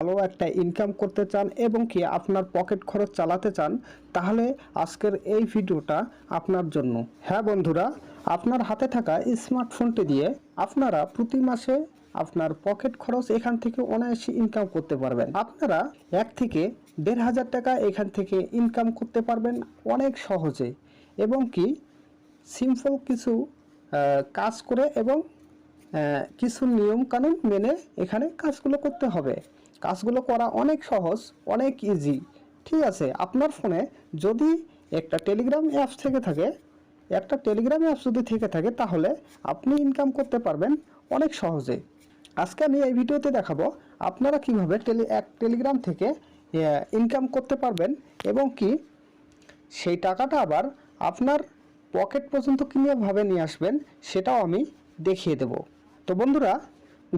ভালো একটা ইনকাম করতে চান এবং কি আপনার পকেট খরচ চালাতে চান, তাহলে আজকের এই ভিডিওটা আপনার জন্য। হ্যাঁ বন্ধুরা, আপনার হাতে থাকা স্মার্টফোনটি দিয়ে আপনারা প্রতি মাসে আপনার পকেট খরচ এখান থেকে অনায়াসে ইনকাম করতে পারবেন। আপনারা এক থেকে দেড় হাজার টাকা এখান থেকে ইনকাম করতে পারবেন অনেক সহজে এবং কি সিম্পল কিছু কাজ করে এবং কিছু নিয়ম কানুন মেনে এখানে কাজগুলো করতে হবে। কাজগুলো করা অনেক সহজ, অনেক ইজি ঠিক আছে, আপনার ফোনে যদি একটা টেলিগ্রাম অ্যাপস থেকে থাকে, একটা টেলিগ্রাম অ্যাপস যদি থেকে থাকে, তাহলে আপনি ইনকাম করতে পারবেন অনেক সহজে। আজকে আমি এই ভিডিওতে দেখাবো আপনারা কীভাবে টেলি এক টেলিগ্রাম থেকে ইনকাম করতে পারবেন এবং কি সেই টাকাটা আবার আপনার পকেট পর্যন্ত কীভাবে নিয়ে আসবেন, সেটাও আমি দেখিয়ে দেব। তো বন্ধুরা,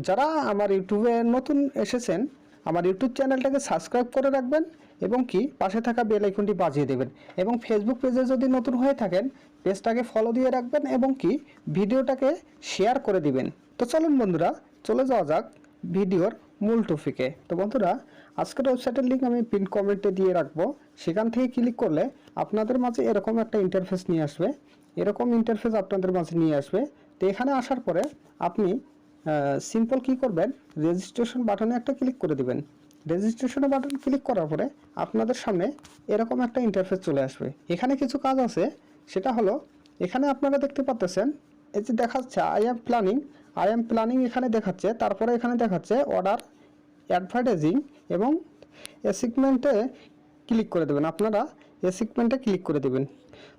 যারা আমার ইউটিউবে নতুন এসেছেন আমার ইউটিউব চ্যানেলটাকে সাবস্ক্রাইব করে রাখবেন এবং কি পাশে থাকা বেল আইকনটি বাজিয়ে দেবেন এবং ফেসবুক পেজে যদি নতুন হয়ে থাকেন পেজটাকে ফলো দিয়ে রাখবেন এবং কি ভিডিওটাকে শেয়ার করে দিবেন। তো চলুন বন্ধুরা, চলে যাওয়া যাক ভিডিওর মূল টপিকে তো বন্ধুরা, আজকের ওয়েবসাইটের লিঙ্ক আমি পিন কমেন্টে দিয়ে রাখব। সেখান থেকে ক্লিক করলে আপনাদের মাঝে এরকম একটা ইন্টারফেস নিয়ে আসবে। এরকম ইন্টারফেস আপনাদের মাঝে নিয়ে আসবে। তো এখানে আসার পরে আপনি সিম্পল কি করবেন রেজিস্ট্রেশন বাটনে একটা ক্লিক করে দিবেন। রেজিস্ট্রেশন বাটন ক্লিক করার পরে আপনাদের সামনে এরকম একটা ইন্টারফেস চলে আসবে। এখানে কিছু কাজ আছে, সেটা হলো, এখানে আপনারা দেখতে পাচ্ছেন এই যে দেখাচ্ছে I am planning I am planning এখানে দেখাচ্ছে, তারপরে এখানে দেখাচ্ছে অর্ডার অ্যাডভার্টাইজিং এবং অ্যাসিগমেন্টে ক্লিক করে দেবেন। আপনারা অ্যাসিগমেন্টে ক্লিক করে দেবেন।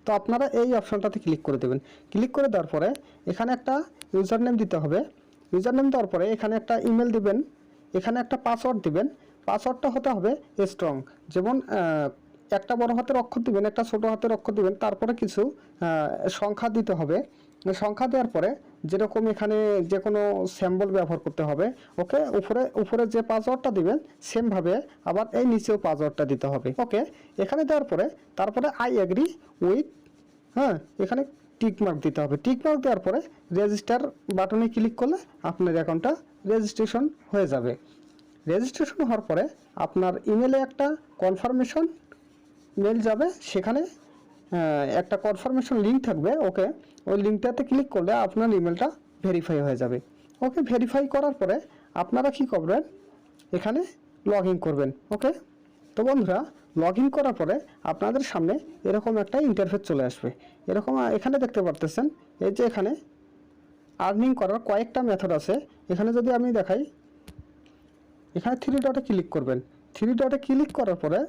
তো আপনারা এই অপশনটাতে ক্লিক করে দেবেন। ক্লিক করে দেওয়ার পরে এখানে একটা ইউজার নেম দিতে হবে। ইউজার নেম দেওয়ার পরে এখানে একটা ইমেল দিবেন, এখানে একটা পাসওয়ার্ড দিবেন। পাসওয়ার্ডটা হতে হবে স্ট্রং যেমন একটা বড় হাতের অক্ষর দিবেন, একটা ছোট হাতের অক্ষর দিবেন, তারপরে কিছু সংখ্যা দিতে হবে। সংখ্যা দেওয়ার পরে যেরকম এখানে যে কোনো স্যাম্বল ব্যবহার করতে হবে, ওকে, উপরে উপরে যে পাসওয়ার্ডটা দিবেন সেমভাবে আবার এই নিচেও পাসওয়ার্ডটা দিতে হবে, ওকে। এখানে দেওয়ার পরে, তারপরে আই এগ্রি উইথ হ্যাঁ এখানে টিক মার্ক দিতে হবে। টিক মার্ক দেওয়ার পরে রেজিস্টার বাটনে ক্লিক করলে আপনার অ্যাকাউন্টটা রেজিস্ট্রেশন হয়ে যাবে। রেজিস্ট্রেশন হওয়ার পরে আপনার ইমেলে একটা কনফার্মেশন মেল যাবে। সেখানে একটা কনফার্মেশন লিঙ্ক থাকবে। ওকে ওই লিঙ্কটাতে ক্লিক করলে আপনার ইমেলটা ভেরিফাই হয়ে যাবে। ওকে ভেরিফাই করার পরে আপনারা কি করবেন? এখানে লগ ইন করবেন। ওকে তো বন্ধুরা লগ ইন করার পরে আপনাদের সামনে এরকম একটা ইন্টারফেস চলে আসবে। এরকম এখানে দেখতে পারতেছেন, এই যে এখানে আর্নিং করার কয়েকটা মেথড আছে। এখানে যদি আমি দেখাই, এখানে থ্রি ডটে ক্লিক করবেন। থ্রি ডটে ক্লিক করার পরে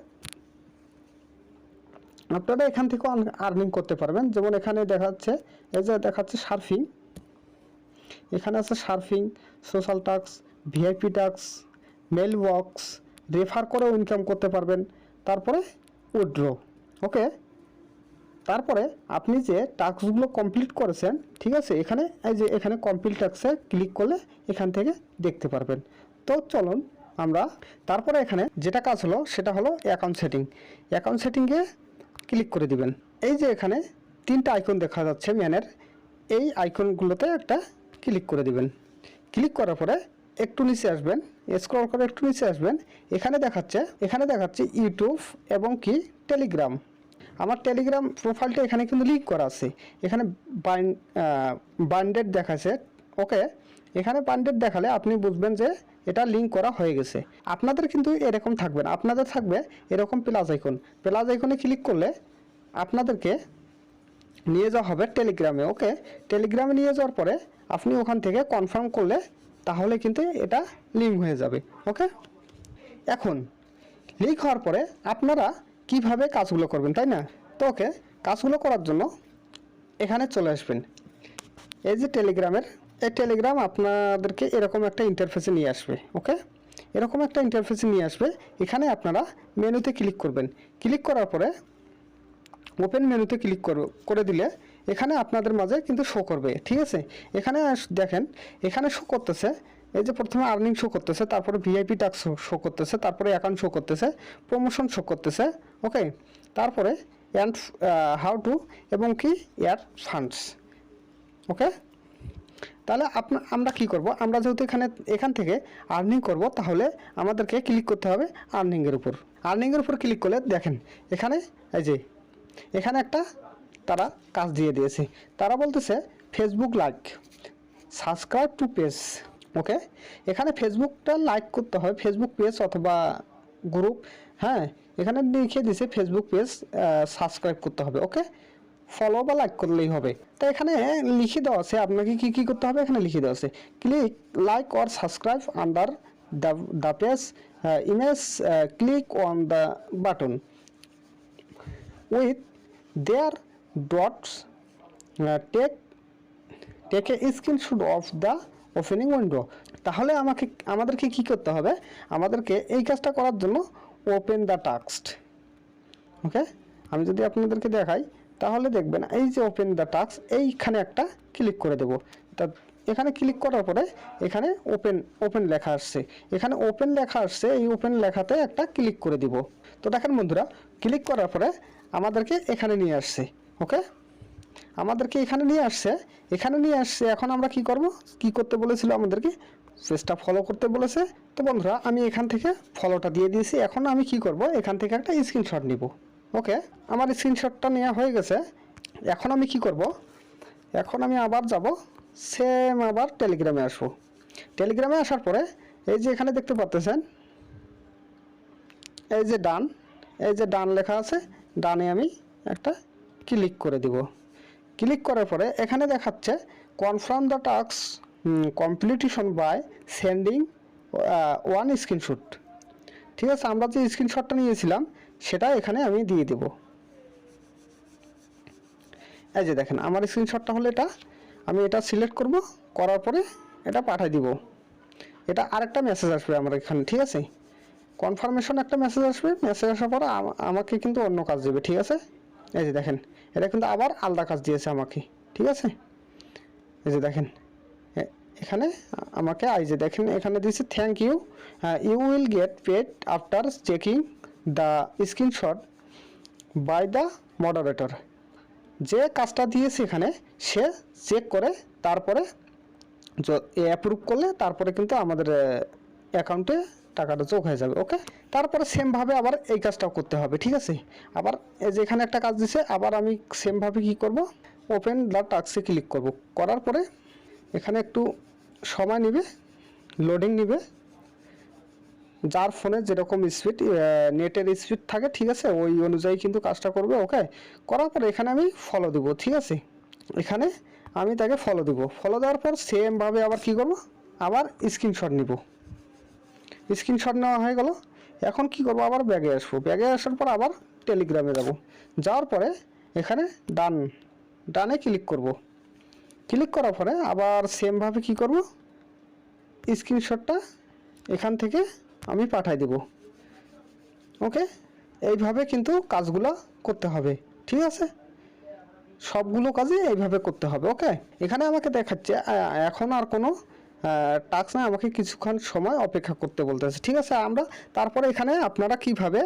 আপনারা এখান থেকে আর্নিং করতে পারবেন। যেমন এখানে দেখাচ্ছে, এই যে দেখাচ্ছে সার্ফিং এখানে আছে surfing social task VIP task mail box refer করেও ইনকাম করতে পারবেন। তারপরে উইড্রো ওকে তারপরে আপনি যে টাস্কগুলো কমপ্লিট করেছেন, ঠিক আছে? এখানে, এই যে এখানে কমপ্লিট টাস্কে ক্লিক করলে এখান থেকে দেখতে পারবেন। তো চলুন আমরা, তারপরে এখানে যেটা কাজ হলো, সেটা হলো অ্যাকাউন্ট সেটিং অ্যাকাউন্ট সেটিংয়ে ক্লিক করে দিবেন। এই যে এখানে তিনটা আইকন দেখা যাচ্ছে, ম্যানের। এই আইকনগুলোতে একটা ক্লিক করে দিবেন। ক্লিক করার পরে একটু নিচে আসবেন স্ক্রল করে একটু নিচে আসবেন। এখানে দেখাচ্ছে এখানে দেখাচ্ছে ইউটিউব এবং কি? টেলিগ্রাম আমার টেলিগ্রাম প্রোফাইলটা এখানে কিন্তু লিঙ্ক করা আছে। এখানে বান্ডেড দেখাচ্ছে ওকে এখানে বান্ডেড দেখালে আপনি বুঝবেন যে এটা লিঙ্ক করা হয়ে গেছে। আপনাদের কিন্তু এরকম থাকবে আপনাদের থাকবে এরকম প্লাস আইকন প্লাস আইকনে ক্লিক করলে আপনাদেরকে নিয়ে যাওয়া হবে টেলিগ্রামে ওকে টেলিগ্রামে নিয়ে যাওয়ার পরে আপনি ওখান থেকে কনফার্ম করলে তাহলে কিন্তু এটা লিঙ্ক হয়ে যাবে ওকে এখন, লিঙ্ক হওয়ার পরে আপনারা কীভাবে কাজগুলো করবেন, তাই না? তো ওকে কাজগুলো করার জন্য এখানে চলে আসবেন। এই যে টেলিগ্রামের এই টেলিগ্রাম আপনাদেরকে এরকম একটা ইন্টারফেসে নিয়ে আসবে ওকে এরকম একটা ইন্টারফেসে নিয়ে আসবে, এখানে আপনারা মেনুতে ক্লিক করবেন। ক্লিক করার পরে ওপেন মেনুতে ক্লিক করে দিলে এখানে আপনাদের মাঝে কিন্তু শো করবে, ঠিক আছে? এখানে দেখেন, এখানে শো করতেছে, এই যে প্রথমে আর্নিং শো করতেছে, তারপরে ভিআইপি টাক্স শো করতেছে, তারপরে অ্যাকাউন্ট শো করতেছে প্রমোশন শো করতেছে ওকে তারপরে অ্যান্ড হাউ টু এবং কি? এয়ার ফান্ডস ওকে তাহলে আপনা আমরা কি করব? আমরা যেহেতু এখানে, এখান থেকে আর্নিং করব, তাহলে আমাদেরকে ক্লিক করতে হবে আর্নিংয়ের উপর। আর্নিংয়ের উপর ক্লিক করলে, দেখেন, এখানে, এই যে, এখানে একটা তারা কাজ দিয়ে দিয়েছে। তারা বলতেছে Facebook like subscribe to page okay এখানে ফেসবুকটা লাইক করতে হয় ফেসবুক পেজ অথবা গ্রুপ হ্যাঁ? এখানে লিখে দিছে ফেসবুক পেজ সাবস্ক্রাইব করতে হবে ওকে ফলো বা লাইক করলেই হবে। তো এখানে লিখে দেওয়া আছে, আপনাকে কি কি করতে হবে? এখানে লিখে দেওয়া আছে click like or subscribe under the the page image click on the button with their dots take take a screenshot of the opening window তাহলে আমাকে, আমাদেরকে কি করতে হবে? আমাদেরকে এই কাজটা করার জন্য ওপেন দ্য টাক্সট ওকে আমি যদি আপনাদেরকে দেখাই, তাহলে দেখবেন এই যে ওপেন দ্য টাক্স এইখানে একটা ক্লিক করে দেব। তা এখানে ক্লিক করার পরে এখানে ওপেন ওপেন লেখা আসছে। এখানে ওপেন লেখা আসছে, এই ওপেন লেখাতে একটা ক্লিক করে দিব। তো দেখেন বন্ধুরা ক্লিক করার পরে আমাদেরকে এখানে নিয়ে আসছে। ওকে? আমাদেরকে এখানে নিয়ে আসছে। এখানে নিয়ে আসছে, এখন আমরা কি করব? কি করতে বলেছিল আমাদেরকে? পেজটা ফলো করতে বলেছে। তো বন্ধুরা, আমি এখান থেকে ফলোটা দিয়ে দিয়েছি। এখন আমি কি করব? এখান থেকে একটা স্ক্রিনশট নিব। ওকে? আমার স্ক্রিনশটটা নেওয়া হয়ে গেছে। এখন আমি কি করব? এখন আমি আবার যাব সেম আবার টেলিগ্রামে আসব। টেলিগ্রামে আসার পরে, এই যে এখানে দেখতে পাচ্তেছেন এই যে ডান, এই যে ডান লেখা আছে, ডানে আমি একটা ক্লিক করে দিব। ক্লিক করার পরে এখানে দেখাচ্ছে confirm the task completion by sending one screenshot ঠিক আছে, আমরা যে স্ক্রিনশটটা নিয়েছিলাম, সেটা এখানে আমি দিয়ে দেব। এই যে দেখেন, আমার স্ক্রিনশটটা হলো এটা। আমি এটা সিলেক্ট করব, করার পরে এটা পাঠিয়ে দিব। এটা আরেকটা মেসেজ আসবে আমার এখানে, ঠিক আছে? কনফার্মেশন একটা মেসেজ আসবে মেসেজ আসার পরে আম- আমাকে কিন্তু অন্য কাজ দেবে, ঠিক আছে? এই যে দেখেন, এটা কিন্তু আবার আলাদা কাজ দিয়েছে আমাকে, ঠিক আছে? এই যে দেখেন এখানে আমাকে, এই যে দেখেন, এখানে দিয়েছে thank you you will get paid after checking the screenshot by the moderator যে কাজটা দিয়েছে এখানে, সে চেক করে, তারপরে অ্যাপ্রুভ করলে, তারপরে কিন্তু আমাদের অ্যাকাউন্টে টাকাটা চোখ হয়ে যাবে ওকে তারপরে সেমভাবে আবার এই কাজটাও করতে হবে, ঠিক আছে? আবার এই যে এখানে একটা কাজ দিছে, আবার আমি সেমভাবে কি করব? ওপেন দ্য টাক্সে ক্লিক করব। করার পরে এখানে একটু সময় নেবে লোডিং নেবে। যার ফোনে যেরকম স্পিড নেটের স্পিড থাকে, ঠিক আছে? ওই অনুযায়ী কিন্তু কাজটা করবে ওকে করার পর এখানে আমি ফলো দিব, ঠিক আছে? এখানে আমি তাকে ফলো দিব। ফলো দেওয়ার পর সেমভাবে আবার কি করব? আবার স্ক্রিনশট নিব। স্ক্রিনশট নেওয়া হয়ে গেল। এখন কি করব? আবার ব্যাগে আসব। ব্যাগে আসার পর আবার টেলিগ্রামে যাব। যাওয়ার পরে এখানে ডান ডানে ক্লিক করব। ক্লিক করার পরে আবার সেমভাবে কি করব? স্ক্রিনশটটা এখান থেকে আমি পাঠাই দেব। ওকে এইভাবে কিন্তু কাজগুলো করতে হবে। ঠিক আছে? সবগুলো কাজই এইভাবে করতে হবে। ওকে এখানে আমাকে দেখাচ্ছে এখন আর কোনো টাস্ক না আমাকে কিছুক্ষণ সময় অপেক্ষা করতে বলতেছে। ঠিক আছে, আমরা তারপরে এখানে আপনারা কীভাবে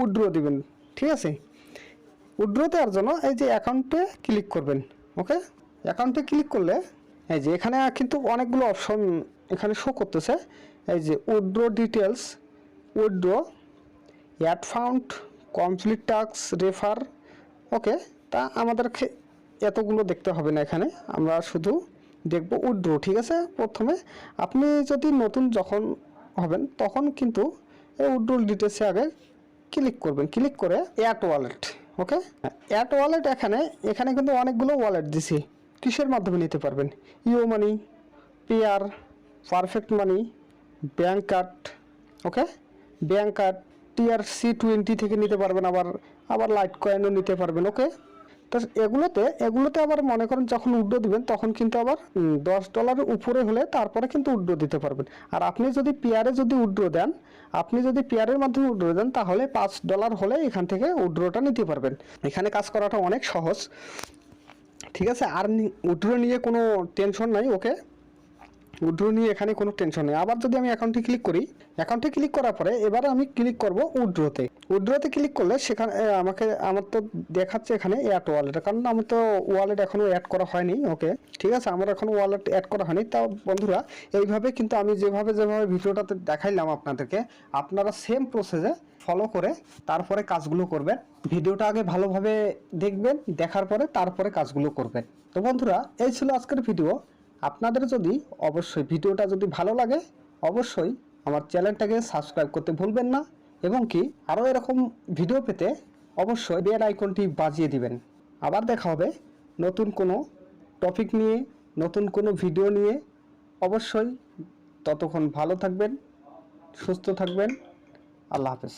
উইড্রো দিবেন? ঠিক আছে? উইড্রো দেওয়ার জন্য এই যে অ্যাকাউন্টে ক্লিক করবেন, ওকে? অ্যাকাউন্টে ক্লিক করলে এই যে এখানে কিন্তু অনেকগুলো অপশন এখানে শো করতেছে। এই যে withdraw details withdraw add found, complete task, refer, okay? তা আমাদেরকে এতগুলো দেখতে হবে না এখানে। আমরা শুধু দেখব উইড্রো ঠিক আছে? প্রথমে আপনি যদি নতুন যখন হবেন, তখন কিন্তু এই উইড্রো ডিটেলসে আগে ক্লিক করবেন। ক্লিক করে at wallet okay at wallet এখানে এখানে কিন্তু অনেকগুলো ওয়ালেট দিছি। কিসের মাধ্যমে নিতে পারবেন? YooMoney Payeer Perfect Money bank card okay bank card TR C twenty থেকে নিতে পারবেন আবার আবার লাইট কয়েনও নিতে পারবেন ওকে তো এগুলোতে এগুলোতে আবার মনে করেন যখন উড্ডো দিবেন, তখন কিন্তু আবার দশ ডলারের উপরে হলে তারপরে কিন্তু উড্ডো দিতে পারবেন। আর আপনি যদি পেয়ারে যদি উড্ডো দেন, আপনি যদি পেয়ারের মাধ্যমে উড্ডো দেন, তাহলে পাঁচ ডলার হলে এখান থেকে উড্ডোটা নিতে পারবেন। এখানে কাজ করাটা অনেক সহজ। ঠিক আছে? আর উড্রো নিয়ে কোনো টেনশন নাই, ওকে? উইড্রো নিয়ে এখানে কোনো টেনশন নেই। আবার যদি আমি অ্যাকাউন্টে ক্লিক করি অ্যাকাউন্টে ক্লিক করার পরে এবার আমি ক্লিক করব উইড্রোতে উইড্রোতে ক্লিক করলে সেখানে আমাকে, আমার তো দেখাচ্ছে এখানে অ্যাড ওয়ালেট কারণ আমি তো ওয়ালেট এখনও অ্যাড করা হয়নি ওকে ঠিক আছে, আমার এখন ওয়ালেট অ্যাড করা হয়নি। তাও বন্ধুরা, এইভাবে কিন্তু আমি যেভাবে যেভাবে ভিডিওটাতে দেখাইলাম আপনাদেরকে, আপনারা সেম প্রসেসে ফলো করে তারপরে কাজগুলো করবেন। ভিডিওটা আগে ভালোভাবে দেখবেন, দেখার পরে তারপরে কাজগুলো করবেন। তো বন্ধুরা, এই ছিল আজকের ভিডিও। আপনাদের যদি অবশ্যই ভিডিওটা যদি ভালো লাগে, অবশ্যই আমার চ্যানেলটাকে সাবস্ক্রাইব করতে ভুলবেন না এবং কি আরও এরকম ভিডিও পেতে অবশ্যই বেল আইকনটি বাজিয়ে দিবেন। আবার দেখা হবে নতুন কোনো টপিক নিয়ে, নতুন কোনো ভিডিও নিয়ে। অবশ্যই ততক্ষণ ভালো থাকবেন, সুস্থ থাকবেন। আল্লাহ হাফেজ।